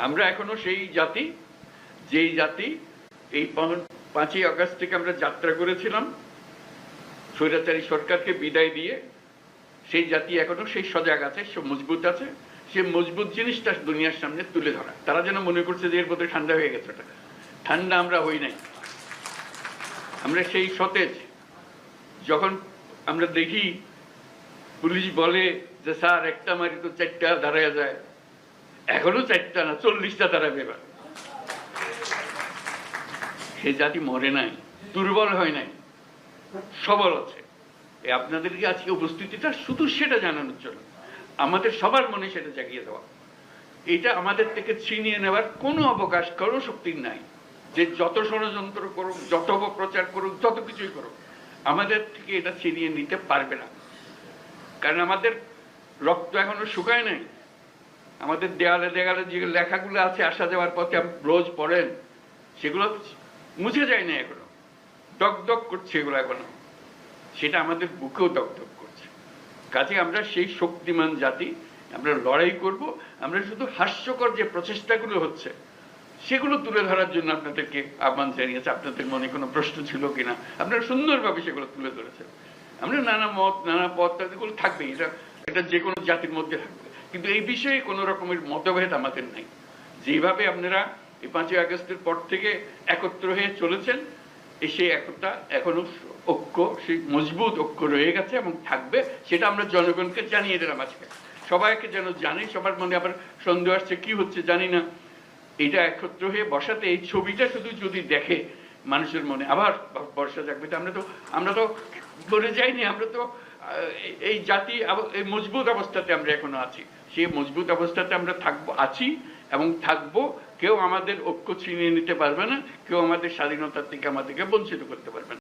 আমরা এখনও সেই জাতি, যেই জাতি এই পাঁচ- পাঁচই আগস্ট থেকে আমরা যাত্রা করেছিলাম। স্বৈরাচারী সরকারকে বিদায় দিয়ে সেই জাতি এখনও সেই সজাগ আছে, সে মজবুত আছে, সে মজবুত জিনিসটা দুনিয়ার সামনে তুলে ধরা। তারা যেন মনে করছে যে এর মধ্যে ঠান্ডা হয়ে গেছে ওটা। ঠান্ডা আমরা হই নাই। আমরা সেই সতেজ, যখন আমরা দেখি পুলিশ বলে যে, স্যার, একটা মারি তো চারটা দাঁড়ায় যায়। এখনও চারটা না, চল্লিশটা তারা এবার সে জাতি মরে নাই, দুর্বল হয় নাই, সবল আছে। আপনাদেরকে আজকে উপস্থিতিটা? শুধু সেটা জানানোর জন্য। আমাদের সবার মনে সেটা জাগিয়ে দেওয়া। এটা আমাদের থেকে ছিনিয়ে নেওয়ার কোনো অবকাশ কারও শক্তির নাই। যে যত ষড়যন্ত্র করুক, যত অপপ্রচার করুক, যত কিছুই করুক, আমাদের থেকে এটা ছিনিয়ে নিতে পারবে না। কারণ আমাদের রক্ত এখনও শুকায় নাই। আমাদের দেয়ালে দেয়ালে যে লেখাগুলো আছে, আসা যাওয়ার পথে রোজ পড়েন, সেগুলো মুছে যায় না এখনও। দগ দগ করছে এগুলো এখনও। সেটা আমাদের বুকেও দগ দগ করছে। কাজে আমরা সেই শক্তিমান জাতি, আমরা লড়াই করব, আমরা শুধু হাস্যকর যে প্রচেষ্টাগুলো হচ্ছে, সেগুলো তুলে ধরার জন্য আপনাদেরকে আহ্বান জানিয়েছে। আপনাদের মনে কোনো প্রশ্ন ছিল কিনা? আপনারা সুন্দরভাবে সেগুলো তুলে ধরেছেন। আমরা নানা মত, নানা পথ এগুলো থাকবে এটা এটা যে কোনো জাতির মধ্যে থাকবে। কিন্তু এই বিষয়ে কোনো রকমের মতভেদ আমাদের নাই। যেভাবে আপনারা এই পাঁচই আগস্টের পর থেকে একত্র হয়ে চলেছেন সেই একতা এখনও ঐক্য, সেই মজবুত ঐক্য রয়ে গেছে এবং থাকবে, সেটা আমরা জনগণকে জানিয়ে দিলাম আজকে। সবাইকে যেন জানি, সবার মনে আবার সন্দেহ আসছে, কি হচ্ছে জানি না। এটা একত্র হয়ে বসাতে এই ছবিটা শুধু যদি দেখে মানুষের মনে আবার বর্ষা জাগবে আমরা তো আমরা তো মরে যাইনি, আমরা তো এই- জাতি এই মজবুত অবস্থাতে আমরা এখনও আছি। সেই মজবুত অবস্থাতে আমরা থাকব, আছি এবং থাকব। কেউ আমাদের ঐক্য ছিনিয়ে নিতে পারবে না, কেউ আমাদের স্বাধীনতার থেকে আমাদেরকে বঞ্চিত করতে পারবে না।